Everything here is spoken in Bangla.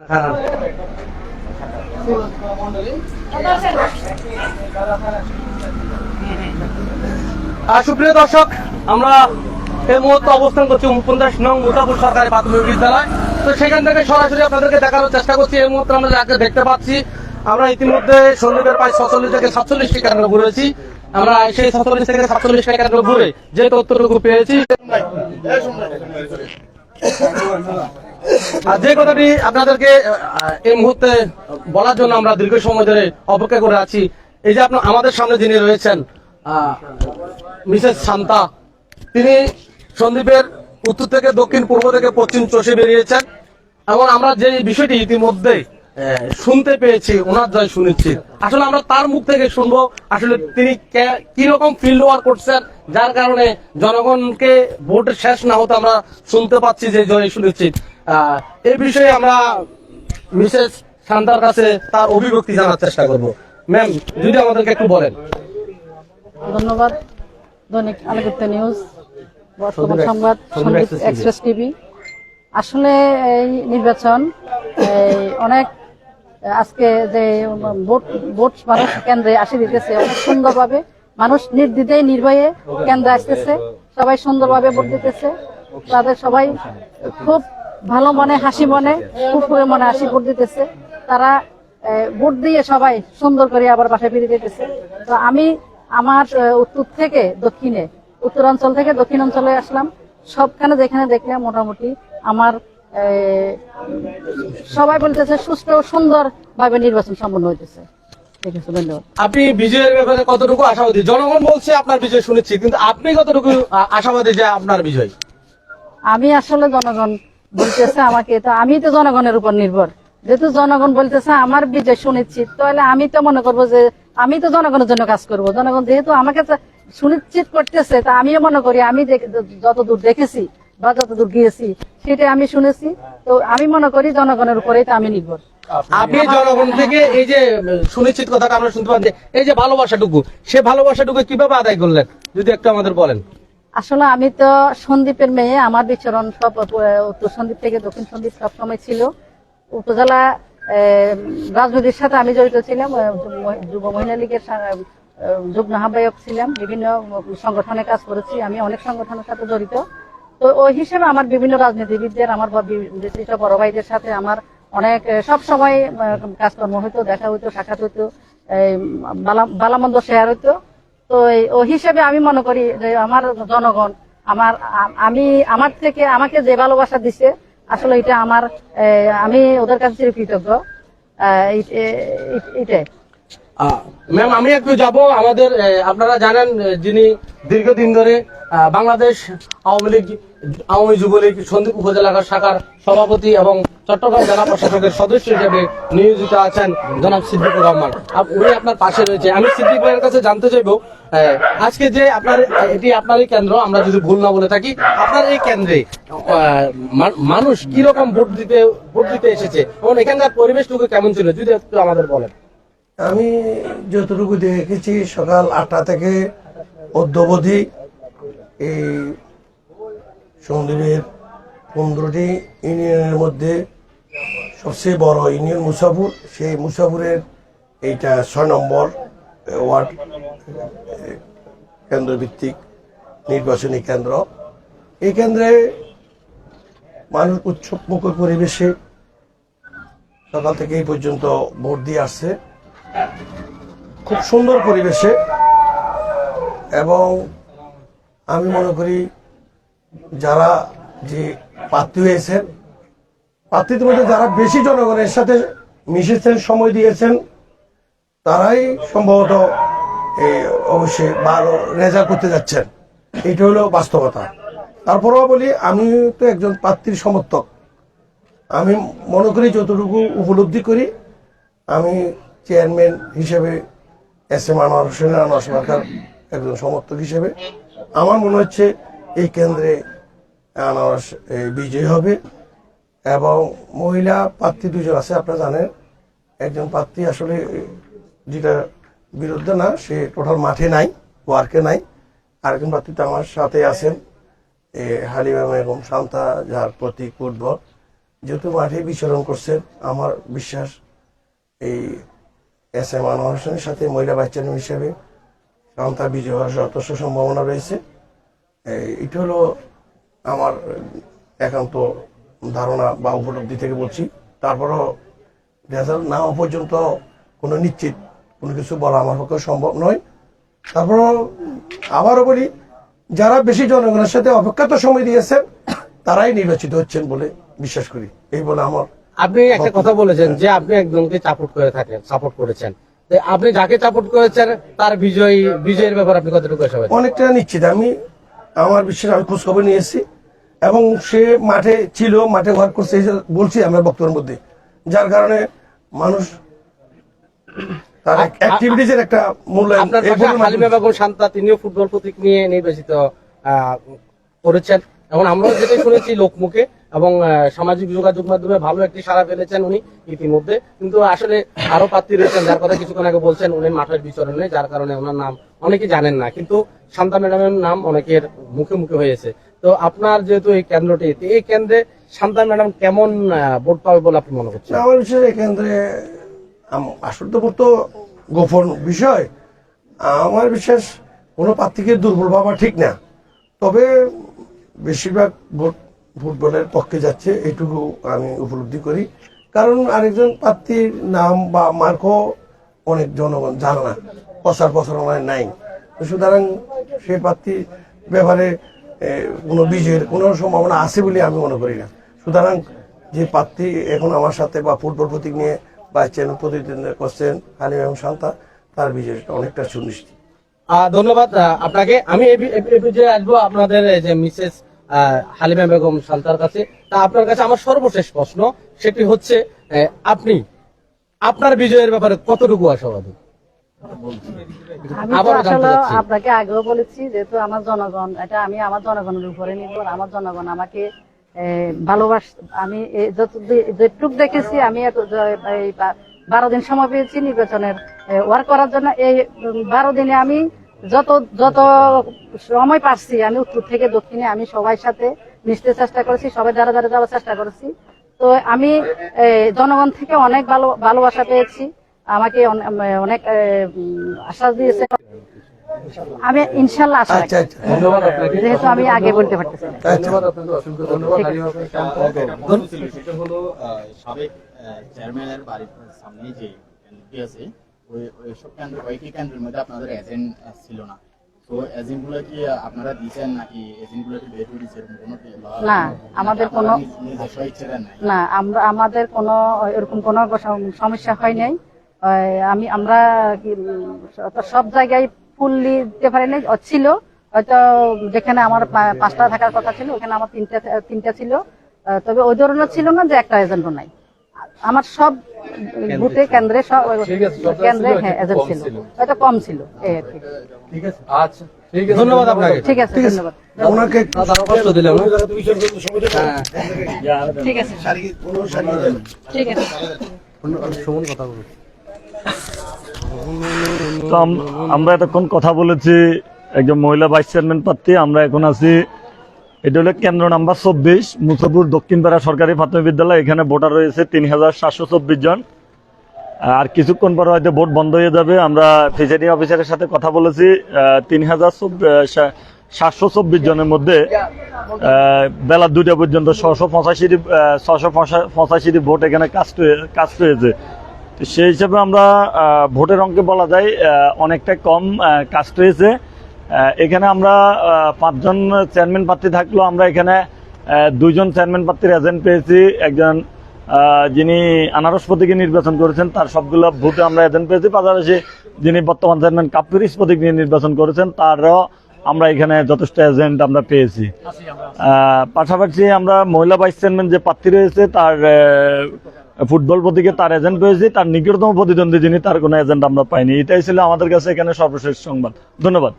হ্যাঁ। সুপ্রিয় দর্শক, আমরা এই মুহূর্তে অবস্থান করছি উনপঞ্চাশ নং মুতাপুর সরকারি প্রাথমিক বিদ্যালয়। তো সেখান থেকে সরাসরি আপনাদেরকে দেখানোর চেষ্টা করছি। এই মুহূর্তে আমরা যাকে দেখতে পাচ্ছি, আমরা ইতিমধ্যে সন্দীপের প্রায় ছচল্লিশ থেকে সাতচল্লিশটি কেন্দ্র ঘুরেছি। আমরা সেই সাতচল্লিশ থেকে সাতচল্লিশটা কেন্দ্র ঘুরে যে তথ্যটুকু পেয়েছি আর যে কথাটি আপনাদেরকে এই মুহূর্তে বলার জন্য আমরা দীর্ঘ সময় ধরে অপেক্ষা করে আছি, এই যে আপনার আমাদের সামনে যিনি রয়েছেন মিসেস শান্তা, তিনি সন্দীপের উত্তর থেকে দক্ষিণ, পূর্ব থেকে পশ্চিম চষে বেরিয়েছেন এবং আমরা যে বিষয়টি ইতিমধ্যে শুনতে পেয়েছি, ওনার জয় শুনেছি। আসলে আমরা তার মুখ থেকে শুনব, আসলে তিনি কে- কীরকম ফিল্ড ওয়ার্ক করছেন, যার কারণে জনগণকে ভোট শেষ না হতে আমরা শুনতে পাচ্ছি যে জয় শুনেছি। এই বিষয়ে আমরা মিসেস শান্তার কাছে তার অভিব্যক্তি জানার চেষ্টা করব। ম্যাম যদি আমাদেরকে একটু বলেন। ধন্যবাদ। দৈনিক আলোকিত নিউজ বর্তমান সংবাদ সন্দীপ এক্সপ্রেস টিভি। আসলে এই নির্বাচন এই অনেক আজকে যে ভোট ভোট মানুষ কেন্দ্রে আসি দিতেছে অনেক সুন্দরভাবে মানুষ নির্দ্বিধায় নির্ভয়ে কেন্দ্রে আসতেছে। সবাই সুন্দরভাবে ভোট দিতেছে। তাদের সবাই খুব ভালো মনে হাসি মনে খুব করে মনে হাসি ভোট দিতেছে। তারা ভোট দিয়ে সবাই সুন্দর করে আবার বাসায় ফিরে যেতেছে। তো আমি আমার উত্তর থেকে দক্ষিণে উত্তরাঞ্চল থেকে দক্ষিণ অঞ্চলে আসলাম। সবখানে যেখানে দেখলাম মোটামুটি আমার সবাই বলতেছে সুস্থ সুন্দর ভাবে নির্বাচন সম্পন্ন হইতেছে। ঠিক আছে ধন্যবাদ। আপনি বিজয়ের ব্যাপারে কতটুকু আশাবাদী? জনগণ বলছে আপনার বিজয় শুনেছি কিন্তু আপনি কতটুকু আশাবাদী যে আপনার বিজয়? আমি আসলে জনগণ বলতেছে আমাকে, তো আমি তো জনগণের উপর নির্ভর। যেহেতু জনগণ বলতেছে আমার বিজয় সুনিশ্চিত, তাহলে আমি তো মনে করব যে আমি তো জনগণের জন্য কাজ করব। জনগণ যেহেতু আমাকে সুনিশ্চিত করতেছে, তা আমিও মনে করি আমি যতদূর দেখেছি বা যতদূর গিয়েছি সেটা আমি শুনেছি। তো আমি মনে করি জনগণের উপরেই তো আমি নির্ভর। আপনি জনগণ থেকে এই যে সুনিশ্চিত কথাটা আমরা শুনতে পাচ্ছি, এই যে ভালোবাসাটুকু, সে ভালোবাসাটুকু কীভাবে আদায় করলেন? যদি একটু আমাদের বলেন। আসলে আমি তো সন্দীপের মেয়ে, আমার বিচরণ সব উত্তর সন্দীপ থেকে দক্ষিণ সন্দীপ সবসময় ছিল। উপজেলা রাজনীতির সাথে আমি জড়িত ছিলাম যুব- মহিলা লীগের যুগ্ম আহ্বায়ক ছিলাম, বিভিন্ন সংগঠনে কাজ করেছি, আমি অনেক সংগঠনের সাথে জড়িত। তো ওই হিসেবে আমার বিভিন্ন রাজনীতিবিদদের, আমার বড় ভাইদের সাথে আমার অনেক সব সময় কাজকর্ম হইতো, দেখা হইতো, সাক্ষাৎ হইতো বালামন্দ শেয়ার হইতো। তো ও হিসেবে আমি মনে করি যে আমার জনগণ, আমার, আমি, আমার থেকে আমাকে যে ভালোবাসা দিছে, আসলে এটা আমার আমি ওদের কাছে কৃতজ্ঞ। এইটাই ম্যাম, আমি একটু যাব। আমাদের আপনারা জানেন, যিনি দীর্ঘদিন ধরে বাংলাদেশ আওয়ামী লীগ, আওয়ামী যুবলীগ সন্দীপ উপজেলা শাখার সভাপতি এবং চট্টগ্রাম জেলা প্রশাসকের সদস্য হিসেবে নিয়োজিত আছেন জনাব সিদ্দিকুর রহমান। উনি আপনার পাশে রয়েছে। আমি সিদ্দিক ভাইয়ের কাছে জানতে চাইব আজকে যে আপনার, এটি আপনারই কেন্দ্র, আমরা যদি ভুল না বলে থাকি, আপনার এই কেন্দ্রে মানুষ কি রকম ভোট দিতে ভোট দিতে এসেছে? এবং এখানকার পরিবেশটুকু কেমন ছিল? যদি একটু আমাদের বলেন। আমি যতটুকু দেখেছি, সকাল আটটা থেকে অদ্যবধি এই সন্দীপের পনেরোটি ইউনিয়নের মধ্যে সবচেয়ে বড় ইউনিয়ন মুসাফুর, সেই মুসাফুরের এইটা ছয় নম্বর ওয়ার্ড কেন্দ্রভিত্তিক নির্বাচনী কেন্দ্র। এই কেন্দ্রে মানুষ উৎসব মুখর পরিবেশে সকাল থেকে এই পর্যন্ত ভোট দিয়ে আসছে। খুব সুন্দর পরিবেশে এবং আমি মনে করি যারা যে প্রার্থী হয়েছেন প্রার্থীদের মধ্যে যারা বেশি জনগণের সাথে মিশেছেন, সময় দিয়েছেন, তারাই সম্ভবত অবশ্যই ভালো রেজাল্ট করতে যাচ্ছেন। এটা হলো বাস্তবতা। তারপরেও বলি, আমি তো একজন প্রার্থীর সমর্থক। আমি মনে করি যতটুকু উপলব্ধি করি, আমি চেয়ারম্যান হিসেবে এস এম আনোয়ার হোসেন আনোয়ার সরকার একজন সমর্থক হিসেবে। আমার মনে হচ্ছে এই কেন্দ্রে আনারস বিজয়ী হবে এবং মহিলা প্রার্থী দুজন আছে আপনারা জানেন। একজন প্রার্থী আসলে যেটা বিরুদ্ধে না সে টোটাল মাঠে নাই ওয়ার্কে নাই। আরেকজন প্রার্থী তো আমার সাথে আছেন এ, হালিমা এবং শান্তা যার প্রতীক ফুটবল। যেহেতু মাঠে বিচরণ করছেন আমার বিশ্বাস এই এস এম আনোয়ার হোসেনের সাথে মহিলা ভাইস চেয়ারম্যান হিসেবে শান্তা বিজয় হওয়ার যথেষ্ট সম্ভাবনা রয়েছে। এটা হলো আমার একান্ত ধারণা বা উপলব্ধি থেকে বলছি। তারপরও রেজাল্ট না হওয়া পর্যন্ত কোনো নিশ্চিত কোনো কিছু বলা আমার পক্ষে সম্ভব নয়। তারপরও আবারও বলি যারা বেশি জনগণের সাথে অপেক্ষাত সময় দিয়েছেন তারাই নির্বাচিত হচ্ছেন বলে বিশ্বাস করি। এই বলে আমার আপনি একটা কথা বলেছেন যে আপনি একজনকে সাপোর্ট করে থাকেন সাপোর্ট করেছেন। তো আপনি যাকে সাপোর্ট করেছেন তার বিজয়ী বিজয়ের ব্যাপারে আপনি কতটুকু আশাবাদী? অনেকটা নিশ্চিত। আমি আমার বিশ্বাস আমি খোঁজখবর নিয়েছি এবং সে মাঠে ছিল মাঠে ঘর করছে বলছি আমার বক্তব্যের মধ্যে। যার কারণে মানুষ তার অ্যাক্টিভিটিজের একটা মূল্যায়ন আপনার এই পাশে পরিমাণ হালিমা বেগম শান্তা তিনিও ফুটবল প্রতীক নিয়ে নির্বাচিত আহ, করেছেন। এবং আমরা যেটাই শুনেছি লোকমুখে এবং সামাজিক যোগাযোগ মাধ্যমে ভালো একটি সাড়া ফেলেছেন উনি ইতিমধ্যে। কিন্তু আসলে আরও প্রার্থী রয়েছেন, যার কথা কিছুক্ষণ আগে বলছেন উনি মাঠের বিচরণে, যার কারণে ওনার নাম অনেকে জানেন না। কিন্তু শান্তা ম্যাডামের নাম অনেকের মুখে মুখে হয়েছে। তো আপনার যেহেতু এই কেন্দ্রটি এই কেন্দ্রে শান্তা ম্যাডাম কেমন ভোট পাবে বলে আপনি মনে করছেন? বিশেষ কেন্দ্রে আসল তো তো গোপন বিষয়। আমার বিশ্বাস কোনো প্রার্থীকে দুর্বল ভাবা ঠিক না। তবে বেশিরভাগ ভোট ফুটবলের পক্ষে যাচ্ছে এইটুকু আমি উপলব্ধি করি। কারণ আরেকজন প্রার্থীর নাম বা মার্কও অনেক জনগণ জানে না, প্রচার প্রচারণায় নাই। সুতরাং সেই প্রার্থীর ব্যাপারে কোনো বিজয়ের কোনো সম্ভাবনা আছে বলে আমি মনে করি না। সুতরাং যে প্রার্থী এখন আমার সাথে বা ফুটবল প্রতীক নিয়ে বা চ্যানেল প্রতিদ্বন্দ্বিতা করছেন হালিম এবং শান্তা তার বিজয়টা অনেকটা সুনিশ্চিত। ধন্যবাদ আপনাকে। আমি এই পর্যায়ে আসব আপনাদের যে মিসেস হালিমা বেগম শান্তার কাছে। তা আপনার কাছে আমার সর্বশেষ প্রশ্ন সেটি হচ্ছে আপনি আপনার বিজয়ের ব্যাপারে কতটুকু আশাবাদী? আমি আসলে আপনাকে আগেও বলেছি যেহেতু আমার জনগণ এটা আমি আমার জনগণের উপরে নির্ভর আমার জনগণ আমাকে ভালোবাস আমি যেটুক দেখেছি আমি এই বারো দিন সময় পেয়েছি নির্বাচনের ওয়ার্ক করার জন্য এই বারো দিনে আমি যত যত সময় পাচ্ছি আমি উত্তর থেকে দক্ষিণে আমি সবার সাথে মিশতে চেষ্টা করেছি সবাই দ্বারা দ্বারা যাওয়ার চেষ্টা করেছি। তো আমি জনগণ থেকে অনেক ভালো ভালোবাসা পেয়েছি। আমাকে অনে- অনেক আশ্বাস দিয়েছে। আমি ইনশাল্লাহ আশা আচ্ছা আচ্ছা। ধন্যবাদ আপনাকে। যেহেতু আমি আগে বলতে পারতেছি ধন্যবাদ ওই কেন্দ্র কেন্দ্রের মধ্যে আপনাদের এজেন্ট ছিল না। তো কি আপনারা দিয়েছেন নাকি কি বের করে কোনো না, আমাদের কোনো- না আমরা আমাদের কোনো এরকম কোনো সমস্যা হয় নাই। আমি আমরা সব জায়গায় ফুললি দিতে পারি নাই ছিল। হয়তো যেখানে আমার পাঁচটা থাকার কথা ছিল ওখানে আমার তিনটা তিনটা ছিল। তবে ওই ধরনের ছিল না যে একটা এজেন্টও নাই। আমার সব বুথে কেন্দ্রে সব ঠিক আছে, সব কেন্দ্রে হ্যাঁ এজেন্ট কম ছিল। হয়তো কম ছিল এই আর কি। ঠিক আছে আচ্ছা ধন্যবাদ আপনাকে। ঠিক আছে ধন্যবাদ। ওনাকে কষ্ট দিলাম ঠিক আছে। কোনো সারিয়ে দেন ঠিক আছে। সুমন কথা বলুন তো আমরা এতক্ষণ কথা বলেছি একজন মহিলা ভাইস চেয়ারম্যান প্রার্থী আমরা এখন আছি এটা হলো কেন্দ্র নাম্বার চব্বিশ মুসাপুর দক্ষিণপাড়া সরকারি প্রাথমিক বিদ্যালয়। এখানে ভোটার রয়েছে তিন হাজার সাতশো চব্বিশ জন। আর কিছুক্ষণ পরে হয়তো ভোট বন্ধ হয়ে যাবে। আমরা প্রিসাইডিং অফিসারের সাথে কথা বলেছি। তিন হাজার সাতশো চব্বিশ জনের মধ্যে বেলা দুইটা পর্যন্ত ছশো পঁচাশিটি ছশো পঁচাশিটি ভোট এখানে কাস্ট কাস্ট হয়েছে। সেই হিসাবে আমরা ভোটের অঙ্কে বলা যায় অনেকটা কম কাস্ট হয়েছে। এখানে আমরা পাঁচজন চেয়ারম্যান প্রার্থী থাকলেও আমরা এখানে দুইজন চেয়ারম্যান প্রার্থীর এজেন্ট পেয়েছি। একজন যিনি আনারস প্রতীকে নির্বাচন করেছেন, তার সবগুলো ভোটে আমরা এজেন্ট পেয়েছি। পাশাপাশি যিনি বর্তমান চেয়ারম্যান কাপ্পিরিস প্রতীক নিয়ে নির্বাচন করেছেন, তারও আমরা এখানে যথেষ্ট এজেন্ট আমরা পেয়েছি। পাশাপাশি আমরা মহিলা ভাইস চেয়ারম্যান যে প্রার্থী রয়েছে, তার ফুটবল প্রতীকে তার এজেন্ট পেয়েছি। তার নিকটতম প্রতিদ্বন্দ্বী যিনি, তার কোনো এজেন্ট আমরা পাইনি। এটাই ছিল আমাদের কাছে এখানে সর্বশেষ সংবাদ। ধন্যবাদ।